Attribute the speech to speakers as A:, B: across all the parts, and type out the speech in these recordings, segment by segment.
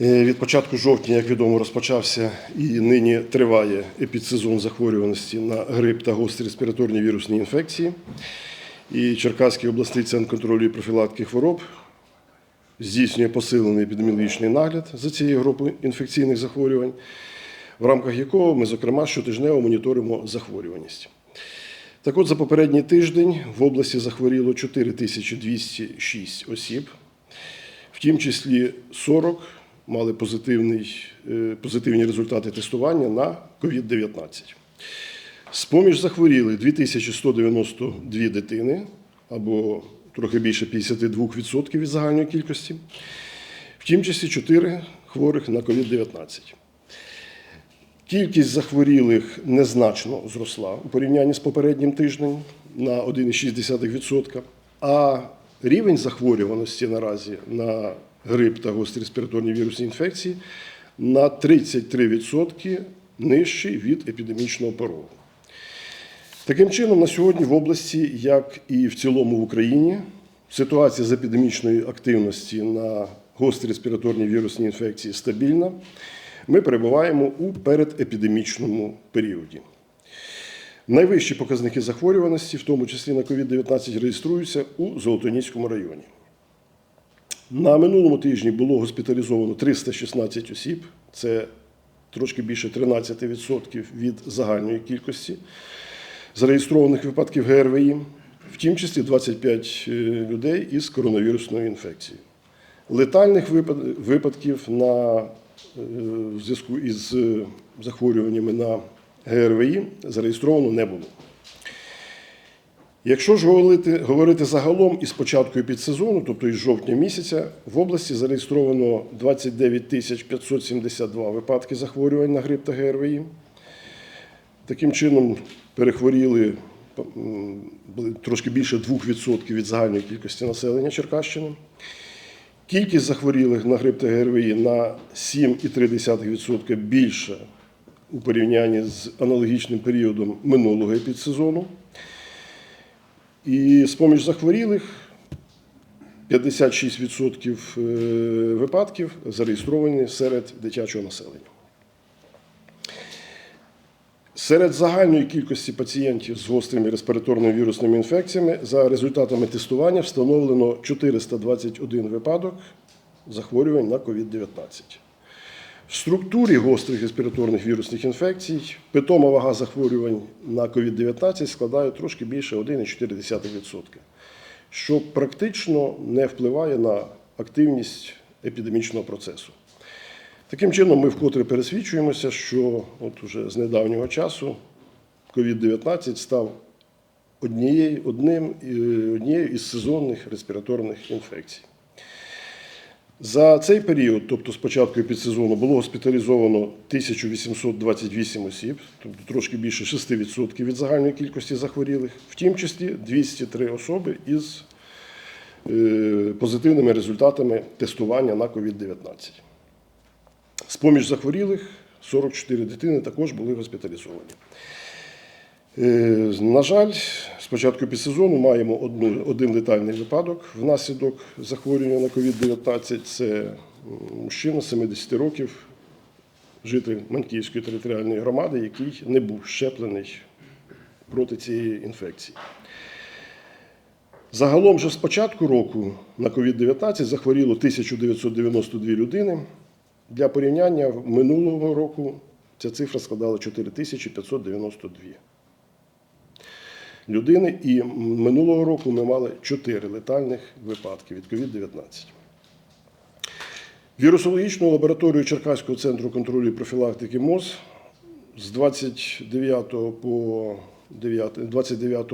A: Е, Від початку жовтня, як відомо, розпочався і нині триває епідсезон захворюваності на грип та гострі респіраторні вірусні інфекції. І Черкаський обласний центр контролю і профілактики хвороб здійснює посилений епідеміологічний нагляд за цією групою інфекційних захворювань, в рамках якого ми, зокрема, щотижнево моніторимо захворюваність. Так от, за попередній тиждень в області захворіло 4206 осіб, в тім числі 40 мали позитивний, е, позитивні результати тестування на COVID-19. З-поміж захворіли 2192 дитини, або трохи більше 52% від загальної кількості, в тім числі 4 хворих на COVID-19. Кількість захворілих незначно зросла у порівнянні з попереднім тижнем на 1,6%, а рівень захворюваності наразі на грип та гострі вірусні інфекції на 33% нижчий від епідемічного порогу. Таким чином, на сьогодні в області, як і в цілому в Україні, ситуація з епідемічної активності на гострі респіраторні вірусні інфекції стабільна. Ми перебуваємо у передепідемічному періоді. Найвищі показники захворюваності, в тому числі на COVID-19, реєструються у Золотоніському районі. На минулому тижні було госпіталізовано 316 осіб, це трошки більше 13% від загальної кількості зареєстрованих випадків ГРВІ, в тім числі 25 людей із коронавірусною інфекцією. Летальних випадків на, е, в зв'язку із е, захворюваннями на ГРВІ зареєстровано не було. Якщо ж говорити, говорити загалом із початку підсезону, тобто із жовтня місяця, в області зареєстровано 29 тисяч 572 випадки захворювань на грип та ГРВІ. Таким чином перехворіли трошки більше 2% від загальної кількості населення Черкащини. Кількість захворілих на грип та ГРВІ на 7,3% більша у порівнянні з аналогічним періодом минулого епідсезону. І з-поміж захворілих 56% е, випадків зареєстровані серед дитячого населення. Серед загальної кількості пацієнтів з гострими респіраторними вірусними інфекціями за результатами тестування встановлено 421 випадок захворювань на COVID-19. В структурі гострих респіраторних вірусних інфекцій питома вага захворювань на COVID-19 складає трошки більше 1,4%, що практично не впливає на активність епідемічного процесу. Таким чином, ми вкотре пересвідчуємося, що от уже з недавнього часу COVID-19 став однією, одним, е, однією із сезонних респіраторних інфекцій. За цей період, тобто з початку підсезону, було госпіталізовано 1828 осіб, тобто трошки більше 6% від загальної кількості захворілих, в тім числі 203 особи із е, позитивними результатами тестування на COVID-19. З-поміж захворілих 44 дитини також були госпіталізовані. Е, На жаль, з початку підсезону маємо одну, один летальний випадок внаслідок захворювання на COVID-19. Це мужчина 70 років, житель Маньківської територіальної громади, який не був щеплений проти цієї інфекції. Загалом же з початку року на COVID-19 захворіло 1992 людини. Для порівняння минулого року ця цифра складала 4592 людини, і минулого року ми мали 4 летальних випадки від COVID-19. Вірусологічну лабораторію Черкаського центру контролю і профілактики МОЗ з 29 по 9, 29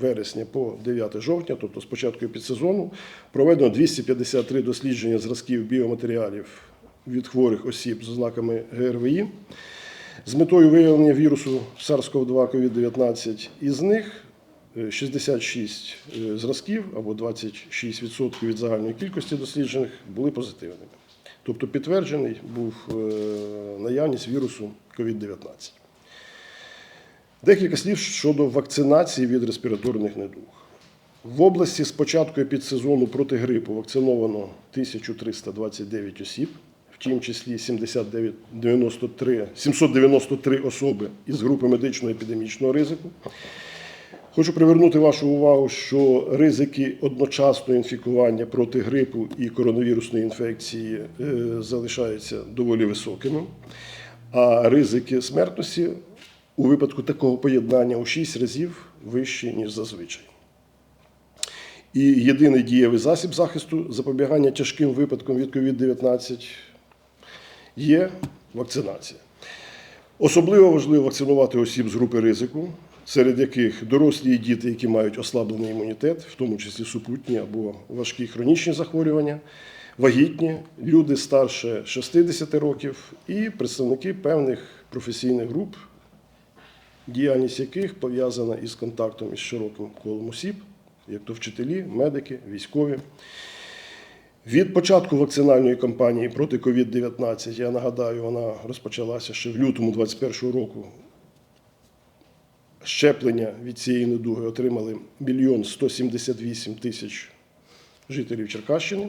A: вересня по 9 жовтня, тобто з початку підсезону, проведено 253 дослідження зразків біоматеріалів від хворих осіб з ознаками ГРВІ з метою виявлення вірусу SARS-CoV-2 COVID-19. Із них е, 66 е, зразків або 26% від загальної кількості досліджених були позитивними. Тобто підтверджений був е, наявність вірусу COVID-19. Декілька слів щодо вакцинації від респіраторних недуг. В області з початку підсезону проти грипу вакциновано 1329 осіб, тім числі 79, 93, 793 особи із групи медично-епідемічного ризику. Хочу привернути вашу увагу, що ризики одночасного інфікування проти грипу і коронавірусної інфекції е, залишаються доволі високими, а ризики смертності у випадку такого поєднання у 6 разів вищі, ніж зазвичай. І єдиний дієвий засіб захисту запобігання тяжким випадкам від COVID-19 є вакцинація. Особливо важливо вакцинувати осіб з групи ризику, серед яких дорослі і діти, які мають ослаблений імунітет, в тому числі супутні або важкі хронічні захворювання, вагітні, люди старше 60 років і представники певних професійних груп, діяльність яких пов'язана із контактом із широким колом осіб, як то вчителі, медики, військові. Від початку вакцинальної кампанії проти COVID-19, я нагадаю, вона розпочалася ще в лютому 2021 року. Щеплення від цієї недуги отримали мільйон 178 тисяч жителів Черкащини.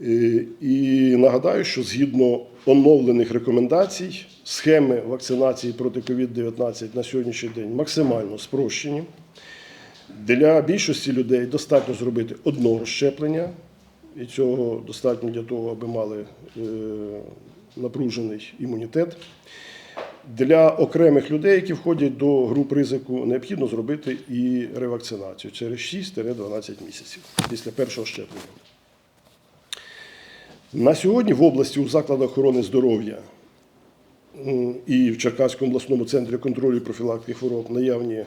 A: Е, І нагадаю, що згідно оновлених рекомендацій, схеми вакцинації проти COVID-19 на сьогоднішній день максимально спрощені. Для більшості людей достатньо зробити одного щеплення, і цього достатньо для того, аби мали е, напружений імунітет. Для окремих людей, які входять до груп ризику, необхідно зробити і ревакцинацію через 6-12 місяців після першого щеплення. На сьогодні в області у закладах охорони здоров'я і в Черкаському обласному центрі контролю і профілактики хвороб наявні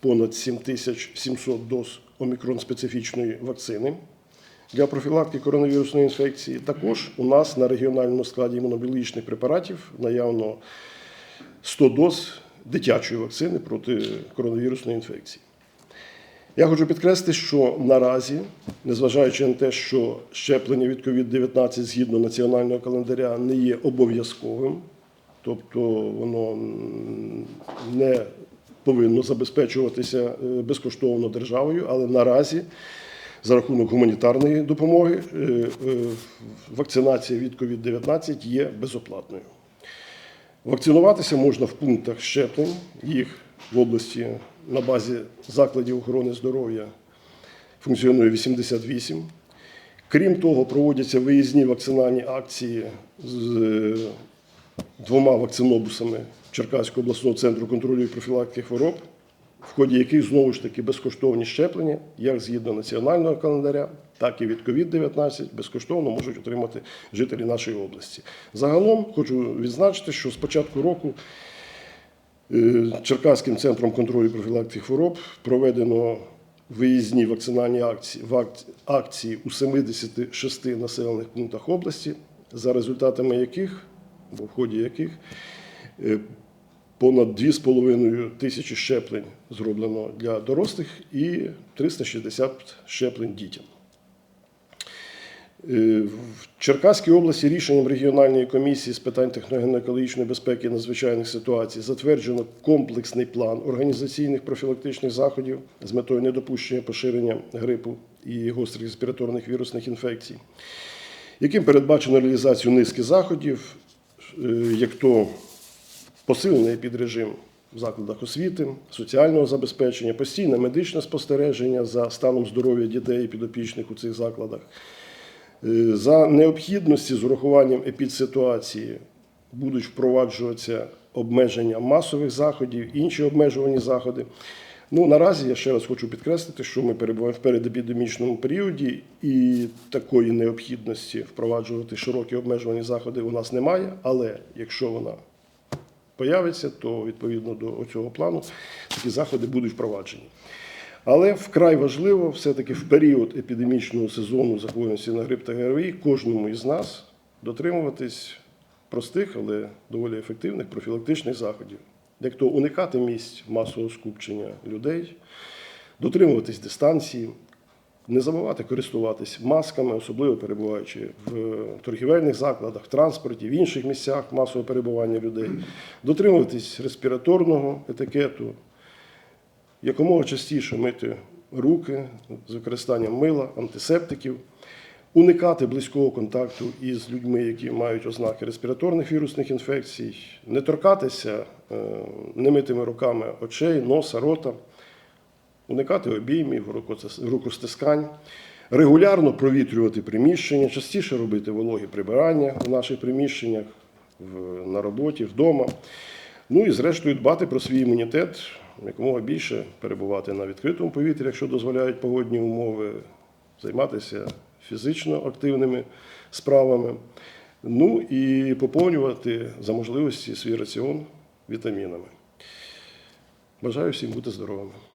A: понад 7700 доз омікрон-специфічної вакцини для профілактики коронавірусної інфекції. Також у нас на регіональному складі імунобіологічних препаратів наявно 100 доз дитячої вакцини проти коронавірусної інфекції. Я хочу підкреслити, що наразі, незважаючи на те, що щеплення від COVID-19 згідно національного календаря не є обов'язковим, тобто воно не повинно забезпечуватися е, безкоштовно державою, але наразі за рахунок гуманітарної допомоги е, е, вакцинація від COVID-19 є безоплатною. Вакцинуватися можна в пунктах щеплень, їх в області на базі закладів охорони здоров'я функціонує 88. Крім того, проводяться виїзні вакцинальні акції з е, двома вакцинобусами Черкаського обласного центру контролю і профілактики хвороб, в ході яких знову ж таки безкоштовні щеплення, як згідно національного календаря, так і від COVID-19 безкоштовно можуть отримати жителі нашої області. Загалом хочу відзначити, що з початку року е, Черкаським центром контролю профілактики хвороб проведено виїзні вакцинальні акції, акції у 76 населених пунктах області, за результатами яких, в ході яких е, понад 2,5 тисячі щеплень зроблено для дорослих і 360 щеплень дітям. Е, В Черкаській області рішенням регіональної комісії з питань техногенно-екологічної безпеки і надзвичайних ситуацій затверджено комплексний план організаційних профілактичних заходів з метою недопущення поширення грипу і гострих респіраторних вірусних інфекцій, яким передбачено реалізацію низки заходів, е, як то посилений підрежим в закладах освіти, соціального забезпечення, постійне медичне спостереження за станом здоров'я дітей і підопічних у цих закладах. Е, За необхідності з урахуванням епідситуації будуть впроваджуватися обмеження масових заходів, інші обмежувані заходи. Ну, наразі я ще раз хочу підкреслити, що ми перебуваємо в передепідемічному періоді, і такої необхідності впроваджувати широкі обмежувані заходи у нас немає. Але якщо вона появиться, то відповідно до цього плану такі заходи будуть впроваджені. Але вкрай важливо все-таки в період епідемічного сезону захворюваності на грип та ГРВІ кожному із нас дотримуватись простих, але доволі ефективних профілактичних заходів. Як то уникати місць масового скупчення людей, дотримуватись дистанції, не забувати користуватись масками, особливо перебуваючи в торгівельних закладах, в транспорті, в інших місцях масового перебування людей, дотримуватись респіраторного етикету, якомога частіше мити руки з використанням мила, антисептиків, уникати близького контакту із людьми, які мають ознаки респіраторних вірусних інфекцій, не торкатися е, немитими руками очей, носа, рота, уникати обіймів, рукостискань, регулярно провітрювати приміщення, частіше робити вологі прибирання в наших приміщеннях, на роботі, вдома. Ну і зрештою дбати про свій імунітет, якомога більше перебувати на відкритому повітрі, якщо дозволяють погодні умови, займатися фізично активними справами. Ну і поповнювати за можливості свій раціон вітамінами. Бажаю всім бути здоровими.